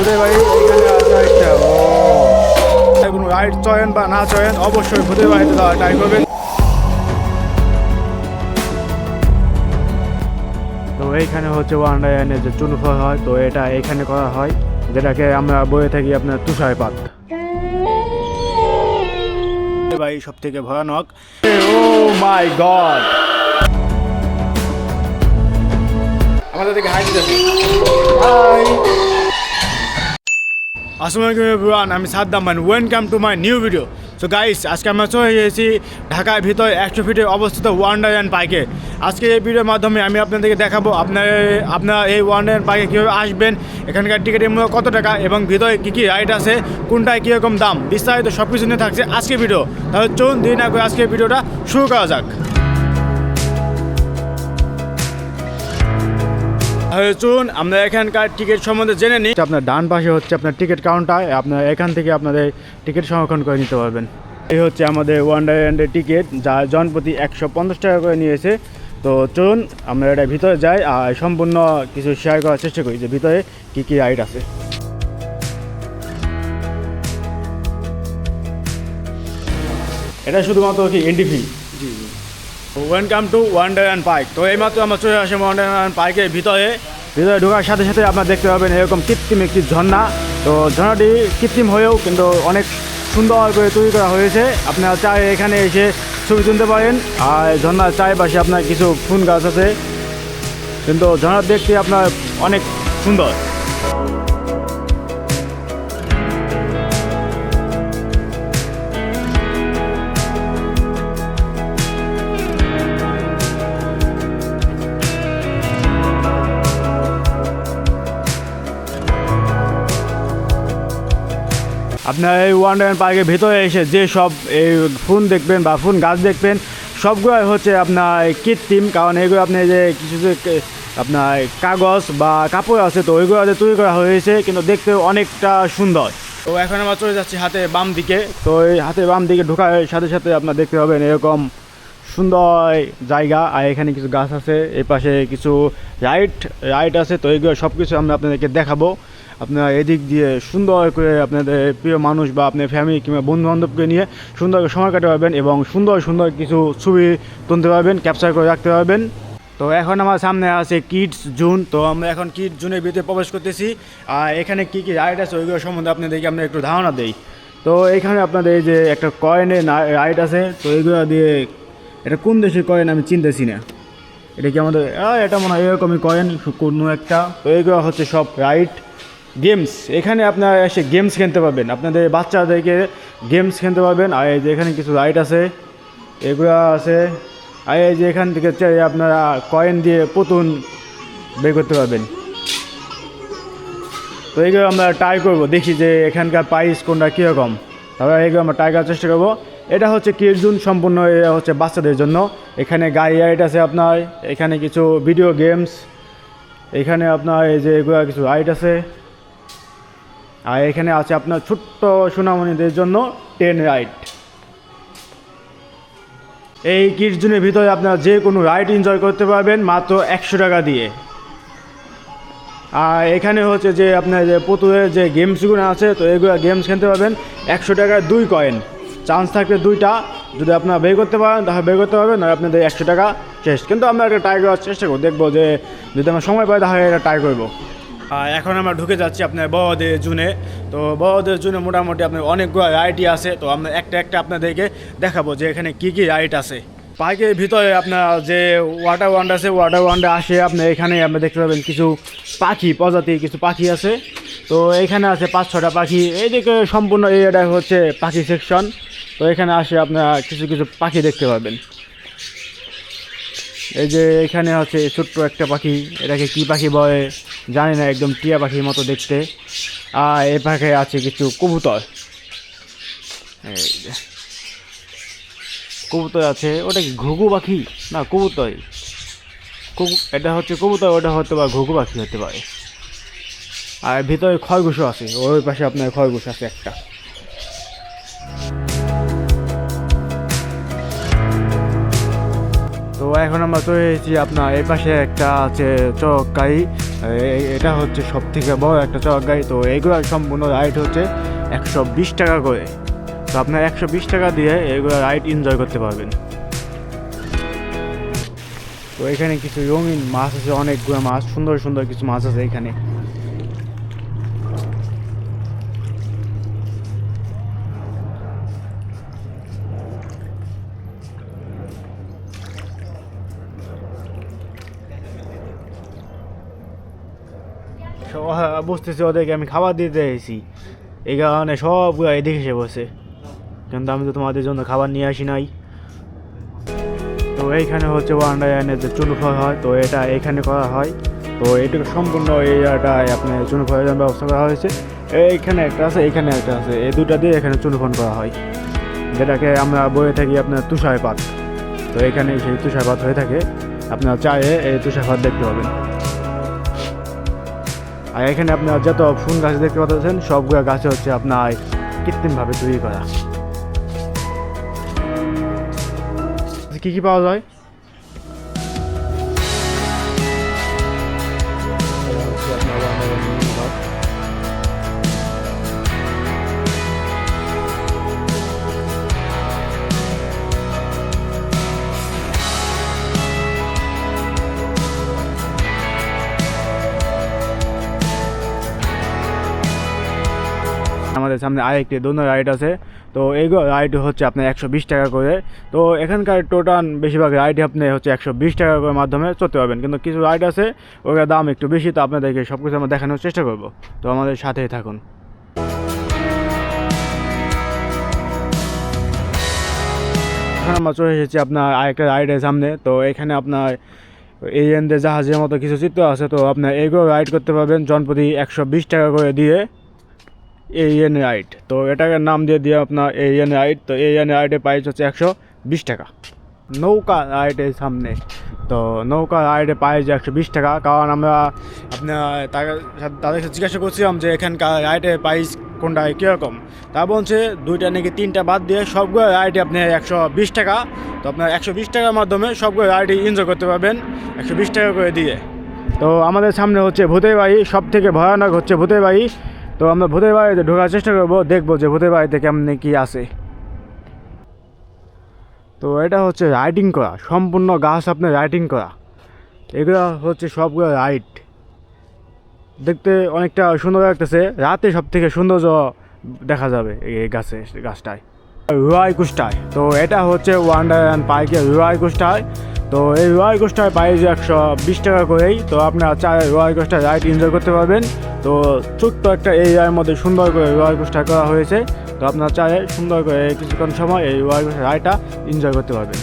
ভূতের বাড়ি এইখানে আছে একটা ও। কোনো রাইড চয়েন বা না চয়েন অবশ্যই ভূতের বাড়িতে যাওয়া ট্রাই করবেন। তো এইখানে হচ্ছে ওয়ান্ডারল্যান্ডে যে চুনুফল হয় তো এটা এখানে করা হয় যেটাকে আমরা বয়ে থাকি আপনার তুষারপাত। ভাই সব থেকে ভয়ানক। Oh my god! আমাদের থেকে হাই দিতেছে হাই আসসালামু আলাইকুম এভরিওয়ান আমি Saddam Man welcome to my new video so guys আজকে আমরা চলে এসেছি ঢাকার ভিতরে একশো ফিটে অবস্থিত ওয়ান্ডারল্যান্ড পার্কে আজকে এই ভিডিওর মাধ্যমে আমি আপনাদেরকে দেখাবো আপনার আপনার এই ওয়ান্ডারল্যান্ড পার্কে কীভাবে আসবেন, এখানকার টিকিটের মূল্য কত টাকা এবং ভিতরে কী কী রাইড আছে, কোনটায় কীরকম দাম, বিস্তারিত সব কিছু নিয়ে থাকছে আজকে ভিডিও তাহলে চলুন দিন করে আজকে ভিডিওটা শুরু করা যাক। তাহলে চলুন আমরা এখানকার টিকিট সম্বন্ধে জেনে নিই। আপনার ডান পাশে হচ্ছে আপনার টিকিট কাউন্টার আপনার এখান থেকে আপনাদের টিকিট সংরক্ষণ করে নিতে পারবেন। এই হচ্ছে আমাদের ওয়ান্ডারল্যান্ডের টিকিট যা জনপ্রতি একশো পঞ্চাশ টাকা করে নিয়েছে। তো চলুন আমরা এটা ভিতরে যাই আর সম্পূর্ণ কিছু শেয়ার করার চেষ্টা করি যে ভিতরে কী কী রাইড আছে। এটা শুধুমাত্র কি NDP welcome to wonderland park তো এইমাত্র আমরা চলে আসি ওয়ান্ডারল্যান্ড পার্কের ভিতরে। ভিতরে ঢোকার সাথে সাথে আপনার দেখতে পাবেন এরকম কৃত্রিম একটি ঝর্ণা। তো ঝর্ণাটি কৃত্রিম হয়েও কিন্তু অনেক সুন্দর করে তৈরি করা হয়েছে। আপনারা চাই এখানে এসে ছবি তুলতে পারেন। আর ঝর্ণার চারিপাশে আপনার কিছু ফুল গাছ আছে। কিন্তু ঝর্ণা দেখতে আপনার অনেক সুন্দর। আপনার এই ওয়ান্ডারল্যান্ড পার্কের ভেতরে এসে যে সব এই ফুল দেখবেন বা ফুল গাছ দেখবেন সবগুলোই হচ্ছে আপনার কৃত্রিম কারণ এগুলো আপনি যে কিছু যে আপনার কাগজ বা কাপড় আছে তো ওইগুলো তৈরি করা হয়েছে কিন্তু দেখতে অনেকটা সুন্দর। তো এখন আমরা চলে যাচ্ছি হাতে বাম দিকে। তো এই হাতে বাম দিকে ঢোকার সাথে সাথে আপনার দেখতে পাবেন এরকম সুন্দর জায়গা। আর এখানে কিছু গাছ আছে এই পাশে কিছু রাইড রাইড আছে তো এইগুলো সব কিছু আমরা আপনাদেরকে দেখাবো। আপনারা এদিক দিয়ে সুন্দর করে আপনাদের প্রিয় মানুষ বা আপনার ফ্যামিলি কিংবা বন্ধু বান্ধবকে নিয়ে সুন্দর সময় কাটাতে পারবেন এবং সুন্দর সুন্দর কিছু ছবি তুলতে পারবেন ক্যাপচার করে রাখতে পারবেন। তো এখন আমার সামনে আছে কিডস জুন তো আমরা এখন কিডস জুনের ভিতরে প্রবেশ করতেছি। আর এখানে কী কী রাইড আছে ওইগুলো সম্বন্ধে আপনাদেরকে আমরা একটু ধারণা দেই। তো এখানে আপনাদের এই যে একটা কয়েনের রাইড আছে। তো এইগুলো দিয়ে এটা কোন দেশের কয়েন আমি চিনতেছি না। এটা কি আমাদের এটা মনে হয় এরকমই কয়েন কোনো একটা। তো এইগুলো হচ্ছে সব রাইট গেমস, এখানে আপনারা এসে গেমস খেলতে পারবেন। আপনাদের বাচ্চাদেরকে গেমস খেলতে পারবেন। আর এই যে এখানে কিছু রাইড আছে, এগুলো আছে। আর এই যে এখান থেকে চাই আপনারা কয়েন দিয়ে পুতুন বের করতে পারবেন। তো এইগুলো আমরা ট্রাই করব, দেখি যে এখানকার প্রাইস কোনটা কীরকম। তারপরে এইগুলো আমরা ট্রাই করার চেষ্টা করব। এটা হচ্ছে কিরজুন সম্পূর্ণ, এটা হচ্ছে বাচ্চাদের জন্য। এখানে গাড়ি রাইড আছে আপনার, এখানে কিছু ভিডিও গেমস এখানে আপনার এই যে এগুলো কিছু রাইড আছে। আর এখানে আছে আপনার ছোট্ট সোনামণিদের জন্য টেন রাইড এই কিডজুনের ভিতরে আপনারা যে কোনো রাইড এনজয় করতে পারবেন মাত্র একশো টাকা দিয়ে। আর এখানে হচ্ছে যে আপনার যে পুতুলের যে গেমসগুলো আছে, তো এগুলো গেমস খেলতে পারবেন একশো টাকায় দুই কয়েন চান্স থাকবে দুইটা, যদি আপনারা বের করতে পারেন তাহলে বের করতে পারবেন, আর আপনাদের একশো টাকা শেষ। কিন্তু আমরা একটা ট্রাই করার চেষ্টা করব, দেখব যে যদি আমরা সময় পাই তাহলে এটা ট্রাই করব। এখন আমরা ঢুকে যাচ্ছি আপনার বড়দের জুনে। তো বড়দের জুনে মোটামুটি আপনার অনেকগুলো রাইডই আছে। তো আমরা একটা একটা আপনাদেরকে দেখাবো যে এখানে কী কী রাইড আছে। পার্কের ভিতরে আপনার যে ওয়াটার ওয়ান্ড আছে ওয়াটার ওয়ান্ডে আসে আপনি এখানে আপনি দেখতে পাবেন কিছু পাখি, প্রজাতির কিছু পাখি আছে। তো এখানে আছে পাঁচ, ছটা পাখি। এইদিকে সম্পূর্ণ এরিয়াটা হচ্ছে পাখি সেকশন তো এখানে আসে আপনারা কিছু কিছু পাখি দেখতে পাবেন। এই যে এখানে হচ্ছে ছোট্ট একটা পাখি। এটাকে কি পাখি বলে? জানি না, একদম টিয়া পাখির মতো দেখতে। আর এ পাখে আছে কিছু কবুতর। কবুতর আছে, ওটা কি ঘুঘু পাখি? না কবুতর কবু এটা হচ্ছে কবুতর, ওটা হতে পারে ঘুঘু পাখি হতে পারে। আর ভিতরে খরগোশও আছে, ওই পাশে আপনার খরগোশ আছে একটা। তো এখন আমরা চলে এসেছি আপনার এই পাশে একটা আছে চকাই। এটা হচ্ছে সব থেকে বড় একটা চক গাড়ি। তো এইগুলো সম্পূর্ণ রাইড হচ্ছে একশো বিশ টাকা করে। তো আপনার একশো বিশ টাকা দিয়ে এগুলো রাইড এনজয় করতে পারবেন। তো এখানে কিছু রঙিন মাছ আছে, অনেকগুলো মাছ, সুন্দর সুন্দর কিছু মাছ আছে এখানে। সব- হ্যাঁ, ওদেরকে আমি খাবার দিতে এসেছি। এই কারণে সবগুলো এদিকে এসে বসে। কিন্তু আমি তো তোমাদের জন্য খাবার নিয়ে আসি নাই। তো এইখানে হচ্ছে ওয়ান্ডারল্যান্ডের যে চুনু ফল হয় তো এটা এখানে করা হয়। তো এটুকু সম্পূর্ণ এরিয়াটায় আপনার চুনু ফলের জন্য ব্যবস্থা করা হয়েছে। এইখানে একটা আছে এইখানে একটা আছে। এই দুটা দিয়ে এখানে চুনু ফোন করা হয়। যেটাকে আমরা বয়ে থাকি আপনার তুষারপাত। তো এখানে সেই তুষারপাত হয়ে থাকে। আপনার চায়ে এই তুষারপাত দেখতে পাবেন। আর এখানে আপনার যত ফুল গাছ দেখতে পাচ্ছেন, সবগুলো গাছে হচ্ছে আপনার কৃত্রিমভাবে তৈরি করা। কি কি পাওয়া যায়? আমাদের সামনে আরেকটি দোনো রাইড আছে। তো এইগুলো রাইড হচ্ছে আপনার একশো বিশ টাকা করে। তো এখানকার টোটাল বেশিরভাগ রাইড আপনি হচ্ছে একশো বিশ টাকা করে মাধ্যমে চলতে পারবেন। কিন্তু কিছু রাইড আছে, ওগুলোর দাম একটু বেশি, তো আপনাদেরকে সব কিছু আমরা দেখানোর চেষ্টা করব। তো আমাদের সাথেই থাকুন। এখন আমরা চলে এসেছি আপনার আরেকটা রাইডের সামনে। তো এখানে আপনার এই জাহাজের মতো কিছু চিত্র আছে। তো আপনার এইগুলো রাইড করতে পারবেন জনপ্রতি একশো বিশ টাকা করে দিয়ে। এন রাইড তো এটাকে নাম দিয়ে দিয়ে আপনার এন রাইড তো এন রাইডের প্রাইস হচ্ছে একশো বিশ টাকা। নৌকা রাইডের সামনে। তো নৌকা রাইডের প্রাইস একশো বিশ টাকা। কারণ আমরা আপনার তাদের সাথে জিজ্ঞাসা করছিলাম যে এখানকার রাইডের প্রাইস কোনটা কীরকম তা বলছে দুইটা নাকি তিনটা বাদ দিয়ে সবগুলো রাইডে আপনি একশো বিশ টাকা। তো আপনার একশো বিশ টাকার মাধ্যমে সবগুলো রাইডে এনজয় করতে পারবেন একশো বিশ টাকা করে দিয়ে। তো আমাদের সামনে হচ্ছে ভূতের বাড়ি। সব থেকে ভয়ানক হচ্ছে ভূতের বাড়ি। তো আমরা ভূতের বাড়িতে ঢোকার চেষ্টা করব, দেখব যে ভূতের বাড়িতে কেমন কি আছে। তো এটা হচ্ছে রাইডিং করা, সম্পূর্ণ গাছ আপনার রাইডিং করা। এগুলো হচ্ছে সবগুলো রাইড দেখতে অনেকটা সুন্দর লাগতেছে, রাতে সব থেকে সৌন্দর্য দেখা যাবে এই গাছে, গাছটায়। রুয়াই কুষ্টায়, তো এটা হচ্ছে ওয়ান্ডার অ্যান্ড পার্কের রুয়াই কুষ্টায়। তো এই রুয়াই কুষ্টায় প্রাইস একশো বিশ টাকা করেই, তো আপনারা চায় রুয়াই কুষ্টায় রাইড এনজয় করতে পারবেন। তো ছোট্ট একটা এই এরিয়ার মধ্যে সুন্দর করে কুষ্টা করা হয়েছে। তো আপনারা চায় সুন্দর করে কিছুক্ষণ সময় এই কুষ্টা রাইডটা এনজয় করতে পারবেন।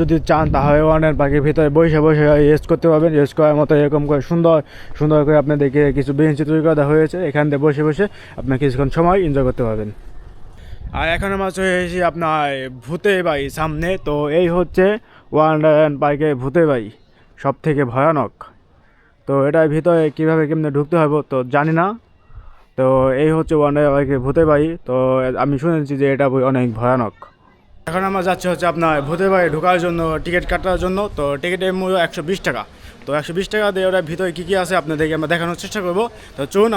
যদি চান তাহলে ওয়ানের পাখির ভিতরে বসে বসে রেস্ট করতে পারবেন। রেস্ট করার মতো এরকম করে সুন্দর সুন্দর করে আপনাদেরকে কিছু বেঞ্চি তৈরি করা হয়েছে। এখান থেকে বসে বসে আপনার কিছুক্ষণ সময় এনজয় করতে পারবেন। আর এখন আমরা চলে এসেছি আপনার ভূতে বাড়ি সামনে। তো এই হচ্ছে ওয়ান্ডার পার্কের ভূতে বাড়ি। সব থেকে ভয়ানক। তো এটার ভিতরে কীভাবে কেমনে ঢুকতে হবে তো জানি না। তো এই হচ্ছে পার্কের ভূতে বাড়ি তো আমি শুনেছি যে এটা অনেক ভয়ানক। এখন আমরা যাচ্ছি হচ্ছে আপনার ভূতের বাড়ি ঢোকার জন্য টিকিট কাটার জন্য। তো টিকিটের মূল্য একশো বিশ টাকা। তো একশো বিশ টাকা দিয়ে ওটার ভিতরে কী কী আছে আপনাদেরকে আমরা দেখানোর চেষ্টা করব। তো চলুন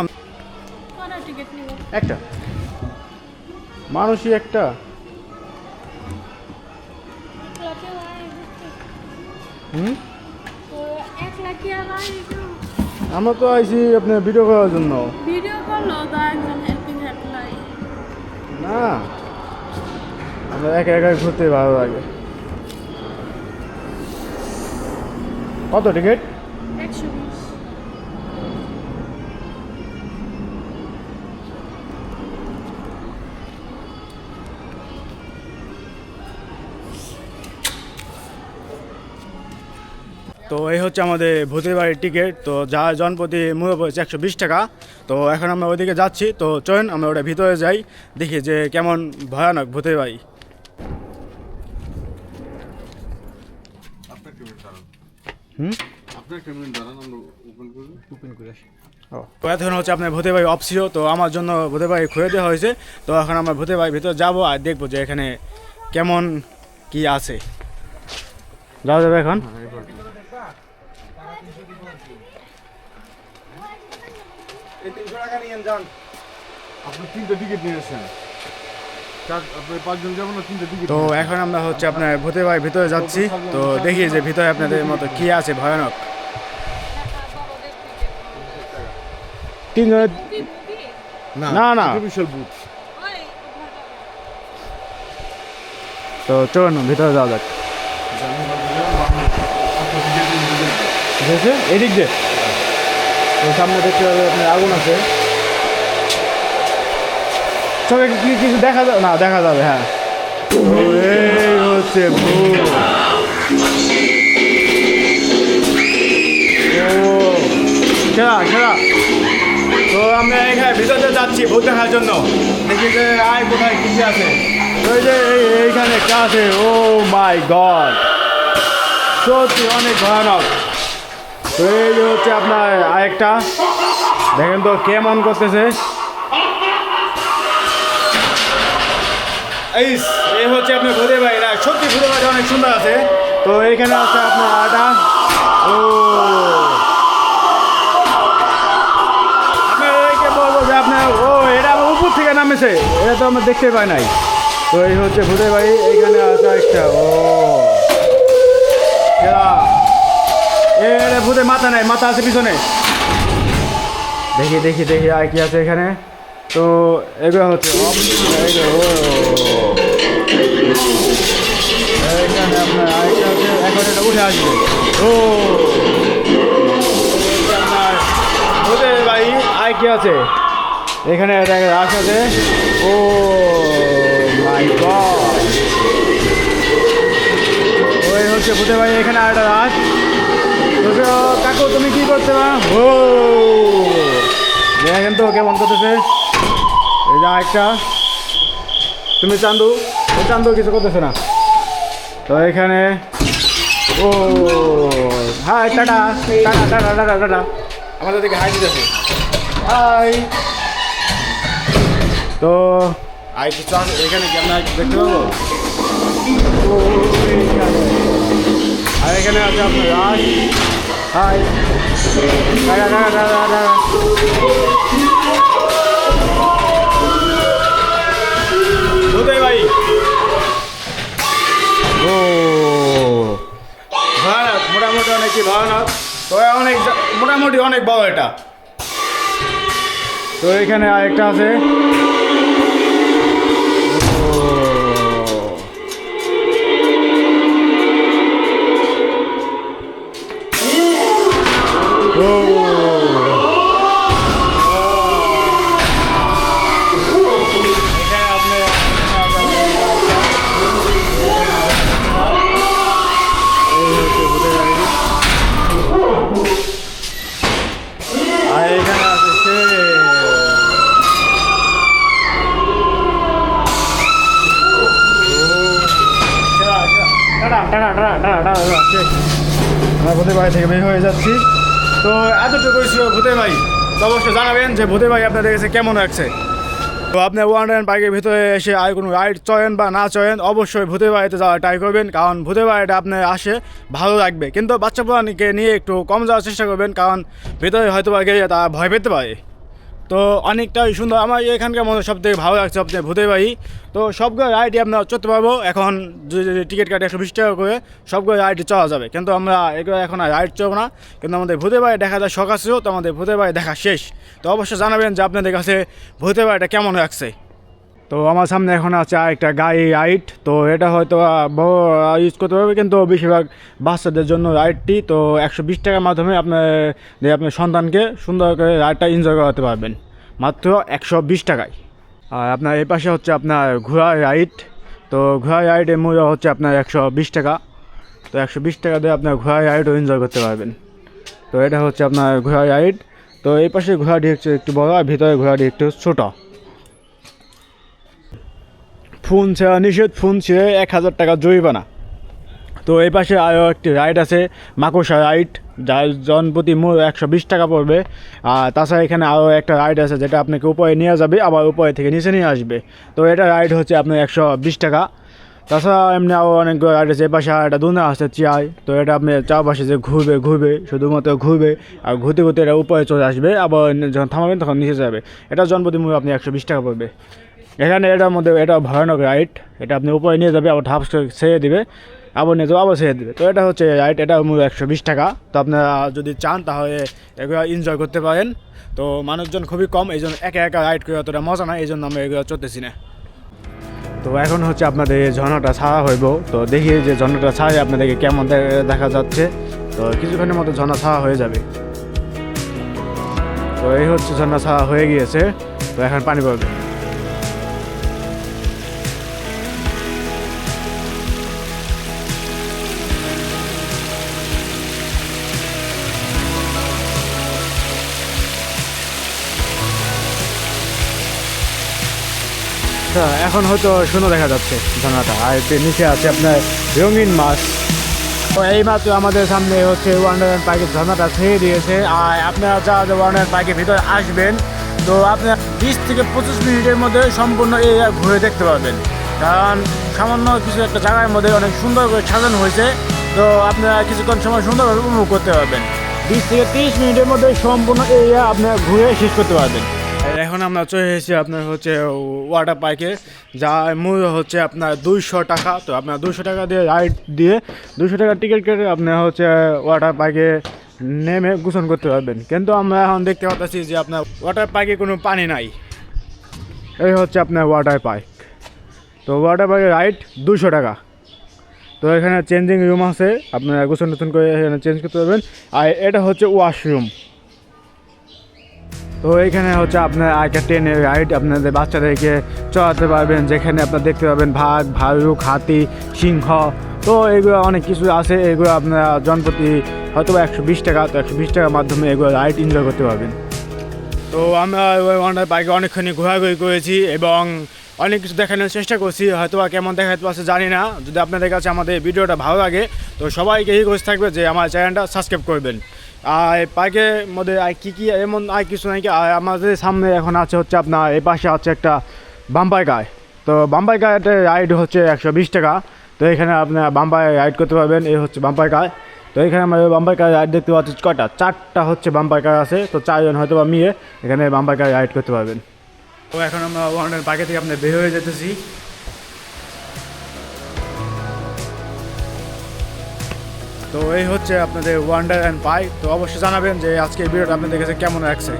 একটা। মানুষই একটা। হুম? আমরা তো আইছি আপনি ভিডিও করার জন্য। ভিডিও করল তো একজন হেল্পিং হেল্পলাই না। আমরা একা একা ঘুরতে ভালো লাগে। কত টিকিট তো এই হচ্ছে আমাদের ভূতের বাড়ির টিকিট তো যা জনপ্রতি মূল্য পড়েছে একশো বিশ টাকা। তো এখন আমরা ওইদিকে যাচ্ছি। তো চলেন আমরা ওটা ভিতরে যাই। দেখি যে কেমন ভয়ানক ভূতের বাড়ি। হুম? তো এখন হচ্ছে আপনার ভূতের বাড়ি অফ ছিল তো আমার জন্য ভূতের বাড়ি খুলে দেওয়া হয়েছে। তো এখন আমরা ভূতের বাড়ির ভিতরে যাব আর দেখব যে এখানে কেমন কি আছে। যাওয়া যাবে এখন হ্যাঁ এবার এই তিনশো টাকা নিয়ে যান। আপনি তিনটে টিকিট নিয়েছেন চার পাঁচজন যাবেন তিনটে টিকিট তো এখন আমরা হচ্ছে আপনার ভূতে ভাই ভিতরে যাচ্ছি। তো দেখি যে ভিতরে আপনাদের মতো কি আছে ভয়ানক। তিনজনের না, না। বিশাল বুথ তো চলুন ভিতরে যাওয়া যাক। এদিক দিয়ে। তো সামনে দেখতে পাবে আপনার আগুন আছে। সবাই কি কিছু দেখা যাবে? না, দেখা যাবে হ্যাঁ। হচ্ছে খেলা খেলা। তো আমরা এখানে ভিতরে যাচ্ছি ভূত দেখার জন্য। দেখি যে আয় কোথায় কিছু আছে। ওই যে এই- এইখানে আছে ও মাই গড। সত্যি অনেক ভয়ানক। তো এই হচ্ছে আপনার আরেকটা। দেখেন তো কেমন করতেছে। এই এই হচ্ছে আপনার ভূতে ভাই না সত্যি ভূতে ভাইটা অনেক সুন্দর আছে। তো এইখানে আছে আপনার আটা ও। আপনার একে বলব যে আপনার, ও, এটা আমার উপর থেকে নামেছে। এটা তো আমরা দেখতে পাই নাই। তো এই হচ্ছে ভূতে ভাই এইখানে আছে একটা ও। এরা। এ ভূতে মাথা নাই, মাথা আছে পিছনে। দেখি দেখি দেখি, আর কি আছে এখানে? তো এগুলো হচ্ছে। এখানে আপনার এটা উঠে আসবে। ও। এটা আপনার আর কি আছে? এখানে রাস আছে। ও মাই ওই হচ্ছে ভূতে ভাই, এখানে আরেকটা রাস কাকু, তুমি কি করছ না ও। তো কেমন করতেছে। এই যে একটা। তুমি চান্দু ও চান্দু কিছু করতেছে না? তো এখানে ও hi tata tata tata tata tata আমাদের দিকে হাই দিতেছে। হাই। তো আই কিছু আছে এখানে কি আমরা দেখতে পাবো? ও, এইখানে। আর এখানে আছে আপনার Raj. Hi. Tata tata tata মোটামুটি অনেক কি ভয়ানক? তো অনেক মোটামুটি অনেক বড় এটা। তো এখানে আরেকটা আছে। আমরা ভূতের বাড়ি থেকে বের হয়ে যাচ্ছি। তো এতটুকুই ছিল ভূতের ভাই। তো অবশ্যই জানাবেন যে ভূতের ভাই আপনাদের কাছে কেমন লাগছে। তো আপনি ওয়ান পার্কের ভিতরে এসে আর কোনো রাইড চয়েন বা না চয়েন, অবশ্যই ভূতে বাড়িতে যাওয়া ট্রাই করবেন। কারণ ভূতে বাড়িটা আপনার আসে, ভালো লাগবে। কিন্তু বাচ্চা প্রাণীকে নিয়ে একটু কম যাওয়ার চেষ্টা করবেন, কারণ ভিতরে হয়তো বা গেলে তারা ভয় পেতে পারে। তো অনেকটাই সুন্দর। আমার এখানকার মনে সব থেকে ভালো লাগছে আপনার ভূতে বাড়ি। তো সবগুলো রাইডই আমরা চড়তে পারব। এখন টিকিট কাটে একশো বিশ টাকা করে, সবগুলো রাইডে চলা যাবে। কিন্তু আমরা এগুলো এখন আর রাইড চলবো না। কিন্তু আমাদের ভূতে বাড়ি দেখা যায় শখ আছে তো আমাদের ভূতে বাড়ি দেখা শেষ। তো অবশ্যই জানাবেন যে আপনাদের কাছে ভূতে বাড়িটা কেমন লাগছে। তো আমার সামনে এখন আছে একটা গাড়ি রাইড। তো এটা হয়তো ইউজ করতে পারবে, কিন্তু বেশিরভাগ বাচ্চাদের জন্য রাইডটি তো একশো বিশ টাকার মাধ্যমে আপনার আপনার সন্তানকে সুন্দর করে রাইডটা এনজয় করাতে পারবেন। মাত্র একশো বিশ টাকায়। আর আপনার এই পাশে হচ্ছে আপনার ঘোড়া রাইড। তো ঘোড়া রাইডের মূল্য হচ্ছে আপনার একশো বিশ টাকা। তো একশো বিশ টাকা দিয়ে আপনার ঘোড়া রাইডও এনজয় করতে পারবেন। তো এটা হচ্ছে আপনার ঘোড়া রাইড। তো এই পাশে ঘোড়াটি হচ্ছে একটু বড় আর ভিতরে ঘোড়াটি একটু ছোটো। ফোন নিষেধ ফোন ছেড়ে এক হাজার টাকা জরিমানা। তো এই পাশে আরও একটি রাইড আছে, মাকড়সা রাইড, যার জনপ্রতি মূল একশো বিশ টাকা পড়বে। আর তাছাড়া এখানে আরও একটা রাইড আছে, যেটা আপনাকে উপরে নিয়ে যাবে, আবার উপরে থেকে নিচে নিয়ে আসবে। তো এটা রাইড হচ্ছে আপনার একশো বিশ টাকা। তাছাড়া এমনি আরও অনেকগুলো রাইড আছে এপাশে আর একটা দুনা আছে চিয়াই তো এটা আপনি চারপাশে যে ঘুরবে ঘুরবে, শুধুমাত্র ঘুরবে, আর ঘুরতে ঘুরতে এটা উপরে চলে আসবে, আবার যখন থামাবেন তখন নিচে যাবে। এটা জনপ্রতি মূল্য আপনি একশো বিশ টাকা পড়বে। এখানে এটার মধ্যে এটা ভয়ানক রাইড এটা আপনি উপরে নিয়ে যাবে, আবার ঠাপ ছেড়ে দিবে, আবার নিয়ে যাবে, আবার ছেড়ে দিবে। তো এটা হচ্ছে রাইড এটা একশো বিশ টাকা। তো আপনারা যদি চান তাহলে এগুলো এনজয় করতে পারেন। তো মানুষজন খুবই কম, এই জন্য একা একা রাইড করে অতটা মজা না, এই জন্য আমরা এগুলো চলতেছি না। তো এখন হচ্ছে আপনাদের ঝর্ণাটা ছাড়া হইব। তো দেখি যে ঝর্ণাটা ছাড়ে আপনাদেরকে কেমন দেখা যাচ্ছে। তো কিছুক্ষণের মতো ঝর্ণা ছাড়া হয়ে যাবে। তো এই হচ্ছে ঝর্ণা ছাড়া হয়ে গিয়েছে। তো এখন পানি পড়বে। আচ্ছা এখন হয়তো সুন্দর দেখা যাচ্ছে ঝর্ণাটা আর নিচে আছে আপনার রঙিন মাছ। তো এই মাত্র আমাদের সামনে হচ্ছে ওয়ান্ডারল্যান্ড পার্কের ঝর্ণাটা ছেড়ে দিয়েছে। আর আপনারা যে ওয়ান্ডারল্যান্ড পার্কের ভিতরে আসবেন, তো আপনার বিশ থেকে পঁচিশ মিনিটের মধ্যে সম্পূর্ণ এই ঘুরে দেখতে পাবেন কারণ সামান্য কিছু একটা জায়গার মধ্যে অনেক সুন্দর করে সাজানো হয়েছে। তো আপনারা কিছুক্ষণ সময় সুন্দরভাবে উপভোগ করতে পারবেন। বিশ থেকে তিরিশ মিনিটের মধ্যে সম্পূর্ণ এরিয়া আপনারা ঘুরে শেষ করতে পারবেন। এখন আমরা চলে এসেছি আপনার হচ্ছে ওয়াটার পার্কে যা মূল্য হচ্ছে আপনার দুইশো টাকা। তো আপনার দুশো টাকা দিয়ে রাইড দিয়ে দুশো টাকা টিকিট কেটে আপনার হচ্ছে ওয়াটার পার্কে নেমে গোসল করতে পারবেন। কিন্তু আমরা এখন দেখতে পাচ্ছি যে আপনার ওয়াটার পার্কে কোনো পানি নাই। এই হচ্ছে আপনার ওয়াটার পার্ক তো ওয়াটার পার্কের রাইড দুশো টাকা। তো এখানে চেঞ্জিং রুম আছে, আপনারা গোসল নতুন করে এখানে চেঞ্জ করতে পারবেন। আর এটা হচ্ছে ওয়াশরুম তো এইখানে হচ্ছে আপনার একটা ট্রেনের রাইড আপনাদের বাচ্চাদেরকে চড়াতে পারবেন, যেখানে আপনার দেখতে পাবেন ভাগ ভালুক, হাতি, সিংহ। তো এগুলো অনেক কিছু আছে, এগুলো আপনারা জনপ্রতি হয়তো একশো বিশ টাকা, তো একশো বিশ টাকার মাধ্যমে এগুলো রাইড এনজয় করতে পারবেন। তো আমরা ওয়ান্ডার বাইকে অনেকখানি ঘোরাঘুরি করেছি এবং অনেক কিছু দেখানোর চেষ্টা করছি হয়তো বা কেমন দেখাতে পারছে জানি না। যদি আপনাদের কাছে আমাদের ভিডিওটা ভালো লাগে, তো সবাইকে এই কোচ থাকবে যে আমার চ্যানেলটা সাবস্ক্রাইব করবেন। আর পার্কের মধ্যে কী কী, এমন আর কিছু আর আমাদের সামনে এখন আছে হচ্ছে আপনার, এই পাশে আছে একটা বাম্পাই গায়ে। তো বাম্পাই গায়েতে রাইড হচ্ছে একশো বিশ টাকা। তো এখানে আপনার বাম্পাই রাইড করতে পারবেন, এই হচ্ছে বাম্পাই গায়ে। তো এখানে আমরা বাম্পাই কার রাইড দেখতে পাচ্ছি কয়টা? চারটা হচ্ছে বাম্পাই কার আছে, তো চারজন হয়তো বা মিয়ে এখানে বাম্পাই কার রাইড করতে পারবেন। তো এখন আমরা ওয়ান্ডার পার্কে থেকে আপনার বের হয়ে যেতেছি। তো এই হচ্ছে আপনাদের ওয়ান্ডার অ্যান্ড পাই তো অবশ্যই জানাবেন যে আজকে এই ভিডিওটা আপনাদের কাছে কেমন লাগছে।